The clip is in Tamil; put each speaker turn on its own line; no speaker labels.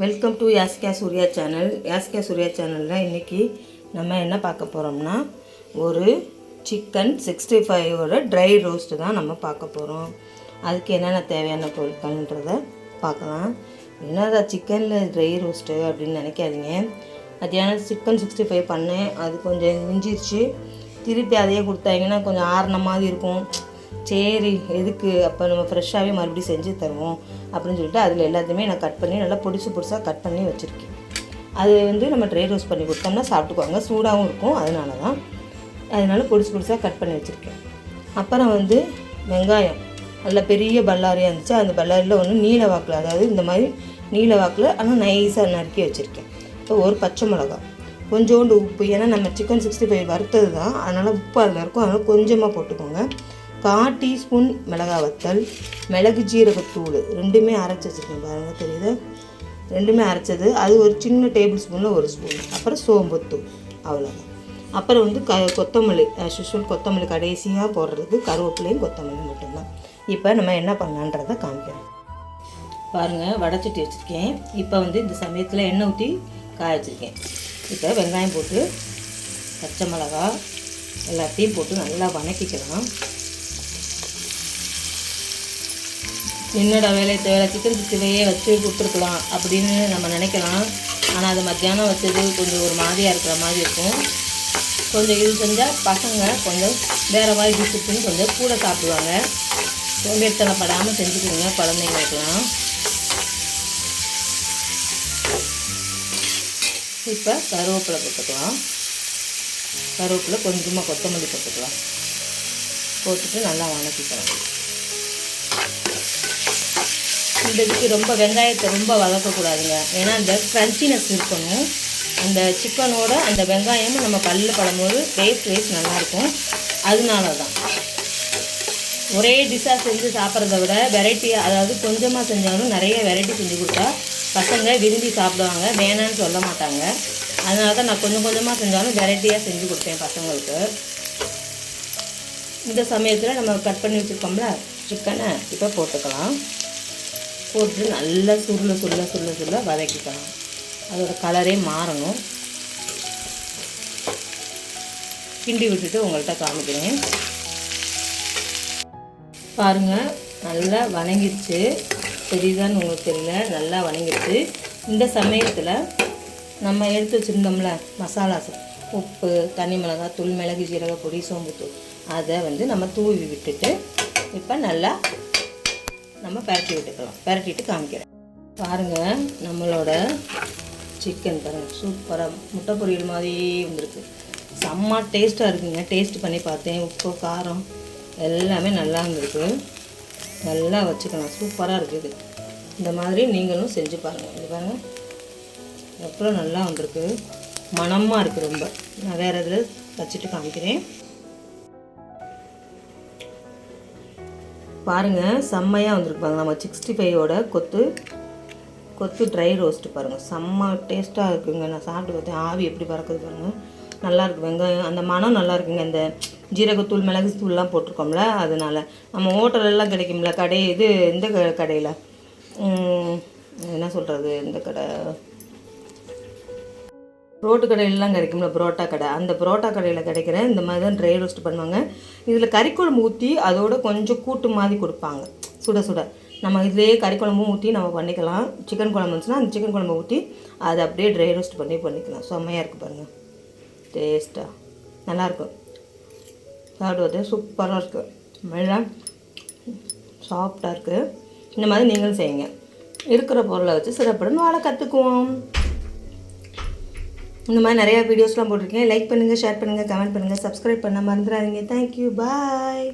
Welcome to Yaska Surya channel Yaskiya Surya சேனலில் இன்றைக்கி நம்ம என்ன பார்க்க போகிறோம்னா ஒரு சிக்கன் சிக்ஸ்டி ஃபைவோட ட்ரை ரோஸ்ட்டு தான் நம்ம பார்க்க போகிறோம் அதுக்கு என்னென்ன தேவையான பொருட்கள்ன்றதை பார்க்கலாம். என்னதான் சிக்கனில் ட்ரை ரோஸ்ட்டு அப்படின்னு நினைக்காதீங்க. மத்தியானம் சிக்கன் சிக்ஸ்டி ஃபைவ் பண்ணேன். அது கொஞ்சம் மிஞ்சிருச்சு. திருப்பி அதையே கொடுத்தாங்கன்னா கொஞ்சம் ஆறுன மாதிரி இருக்கும். சரி எதுக்கு? அப்போ நம்ம ஃப்ரெஷ்ஷாகவே மறுபடியும் செஞ்சு தருவோம் அப்படின்னு சொல்லிட்டு அதில் எல்லாத்தையுமே நான் கட் பண்ணி நல்லா பொடிசு பொடிசாக கட் பண்ணி வச்சுருக்கேன். அது வந்து நம்ம ட்ரை ரோஸ்ட் பண்ணி கொடுத்தோம்னா சாப்பிட்டுக்குவாங்க சூடாகவும் இருக்கும். அதனால தான் அதனால பொடிசு பொடிசாக கட் பண்ணி வச்சுருக்கேன். அப்புறம் வந்து வெங்காயம். நல்ல பெரிய பல்லாரியாக இருந்துச்சு. அந்த பல்லாரியில் ஒன்று நீல வாக்கில் அதாவது இந்த மாதிரி நீல வாக்கில் ஆனால் நைஸாக நறுக்கி வச்சுருக்கேன். இப்போ ஒரு பச்சை மிளகா. கொஞ்சோண்டு உப்பு. ஏன்னா நம்ம சிக்கன் சிக்ஸ்டி ஃபைவ் வறுத்தது தான் அதனால் உப்பு அதில் இருக்கும். அதனால் கொஞ்சமாக போட்டுக்கோங்க. கால் டீஸ்பூன் மிளகா வத்தல் மிளகு ஜீரகத்தூள் ரெண்டுமே அரைச்சி வச்சுருக்கேன் பாருங்கள் தெரியுது? ரெண்டுமே அரைச்சது. அது ஒரு சின்ன டேபிள் ஸ்பூனில் ஒரு ஸ்பூன் அப்புறம் சோம்புத்தூள் அவ்வளோதான் அப்புறம் வந்து க கொத்தமல்லி ஆஸ் யூஷுவல் கொத்தமல்லி கடைசியாக போடுறதுக்கு கருவேப்பிலையும் கொத்தமல்லி மட்டும்தான். இப்போ நம்ம என்ன பண்ணலான்றதை காமிக்கிறோம் பாருங்கள் வடைச்சட்டி வச்சுருக்கேன். இப்போ வந்து இந்த சமயத்தில் எண்ணெய் ஊற்றி காய வச்சுருக்கேன். இப்போ வெங்காயம் போட்டு பச்சை மிளகா எல்லாத்தையும் போட்டு நல்லா வணக்கிக்கலாம். என்னடா வேலை தேவை சிக்கன் சிக்ஸ்டிஃபையே வச்சு கொடுத்துருக்கலாம் அப்படின்னு நம்ம நினைக்கலாம். ஆனால் அது மத்தியானம் வச்சது கொஞ்சம் ஒரு மாதிரியாக இருக்கிற மாதிரி இருக்கும். கொஞ்சம் இது செஞ்சால் பசங்க கொஞ்சம் வேறு மாதிரி டிஷ்ஷுன்னு கொஞ்சம் கூட சாப்பிடுவாங்க. சோம்பேறித்தனப்படாமல் செஞ்சுக்கோங்க குழந்தைங்களுக்கெல்லாம். இப்போ கருவேப்பிலை போட்டுக்கலாம். கருவேப்பிலை கொஞ்சமாக கொத்தமல்லி போட்டுக்கலாம். போட்டுட்டு நல்லா வணக்கிக்கலாம் இந்த இதுக்கு ரொம்ப வெங்காயத்தை ரொம்ப வதக்கக்கூடாதுங்க. ஏன்னா அந்த க்ரன்ச்சினஸ் இருக்கணும். அந்த சிக்கனோட அந்த வெங்காயமும் நம்ம பல்லில் படும்போது டேஸ்ட் வைஸ் நல்லாயிருக்கும். அதனால தான் ஒரே டிஷ்ஷாக செஞ்சு சாப்பிட்றத விட வெரைட்டியாக அதாவது கொஞ்சமாக செஞ்சாலும் நிறைய வெரைட்டி செஞ்சு கொடுத்தா பசங்க விரும்பி சாப்பிடுவாங்க. வேணான்னு சொல்ல மாட்டாங்க. அதனால தான் நான் கொஞ்சம் கொஞ்சமாக செஞ்சாலும் வெரைட்டியாக செஞ்சு கொடுத்தேன் பசங்களுக்கு. இந்த சமயத்தில் நம்ம கட் பண்ணி வச்சுருக்கோம்ல சிக்கனை இப்போ போட்டுக்கலாம். போட்டு நல்லா சுருள சுருள சுருள சுருள வதக்கிக்கலாம். அதோட கலரே மாறணும். கிண்டி விட்டுட்டு உங்கள்கிட்ட காமிக்கிறேன். பாருங்கள் நல்லா வணங்கிடுச்சு தெரியுதான்னு உங்களுக்கு தெரியல. நல்லா வணங்கிடுச்சு இந்த சமயத்தில் நம்ம எடுத்து வச்சுருந்தோம்ல மசாலாஸ் உப்பு தனி மிளகாய் தூள் மிளகு ஜீரக பொடி சோம்புத்தூள் அதை வந்து நம்ம தூவி விட்டுட்டு இப்போ நல்லா நம்ம பரட்டி விட்டுக்கலாம் பரட்டிட்டு காமிக்கிறேன். பாருங்கள் நம்மளோட சிக்கன் பாருங்கள் சூப்பராக முட்டை பொரியல் மாதிரியே வந்திருக்கு. செம்ம டேஸ்ட்டாக இருக்குங்க. டேஸ்ட் பண்ணி பார்த்தேன். உப்பு காரம் எல்லாமே நல்லா இருந்திருக்கு. நல்லா வச்சுக்கலாம். சூப்பராக இருக்குது இந்த மாதிரி நீங்களும் செஞ்சு பாருங்கள் இது பாருங்கள் எவ்வளோ நல்லா வந்திருக்கு. மணமாக இருக்குது ரொம்ப. நான் வேறு இதில் வச்சுட்டு காமிக்கிறேன். பாருங்கள் செம்மையாக வந்திருக்கு நம்ம சிக்ஸ்டி ஃபைவோட கொத்து கொத்து ட்ரை ரோஸ்ட்டு பாருங்கள் செம்ம டேஸ்ட்டாக இருக்குங்க. நான் சாப்பிட்டு பார்த்தேன். ஆவி எப்படி பறக்குது பாருங்கள் நல்லாயிருக்கு வெங்காயம் அந்த மனம் நல்லா இருக்குங்க. இந்த ஜீரகத்தூள் மிளகு தூள்லாம் போட்டிருக்கோம்ல அதனால். நம்ம ஹோட்டலெல்லாம் கிடைக்கும்ல கடை இது இந்த க- கடையில். என்ன சொல்கிறது இந்த கடை. ரோட்டு கடையிலலாம் கிடைக்கும்ல புரோட்டா கடை. அந்த புரோட்டா கடையில் கிடைக்கிற இந்த மாதிரி தான் ட்ரை ரோஸ்ட் பண்ணுவாங்க. இதில் கறிக்குழம்பு ஊற்றி அதோட கொஞ்சம் கூட்டு மாதிரி கொடுப்பாங்க. சுட சுட. நம்ம இதுலேயே கறிக்குழம்பும் ஊற்றி நம்ம பண்ணிக்கலாம். சிக்கன் குழம்பு இருந்துச்சுன்னா அந்த சிக்கன் குழம்பு ஊற்றி அதை அப்படியே ட்ரை ரோஸ்ட் பண்ணி பண்ணிக்கலாம். செம்மையாக இருக்குது பாருங்கள் டேஸ்ட்டாக நல்லாயிருக்கும் சாப்பிடுவது சூப்பராக இருக்குது நல்லா சாஃப்டாக இருக்குது இந்த மாதிரி நீங்களும் செய்யுங்க. இருக்கிற பொருளை வச்சு சிறப்புடன் வாழ கற்றுக்குவோம் இந்த மாதிரி நிறையா வீடியோஸ்லாம் போட்டிருக்கேன். லைக் பண்ணுங்கள் ஷேர் பண்ணுங்கள் கமெண்ட் பண்ணுங்கள் சப்ஸ்கிரைப் பண்ண மறந்துடாதீங்க. Thank you bye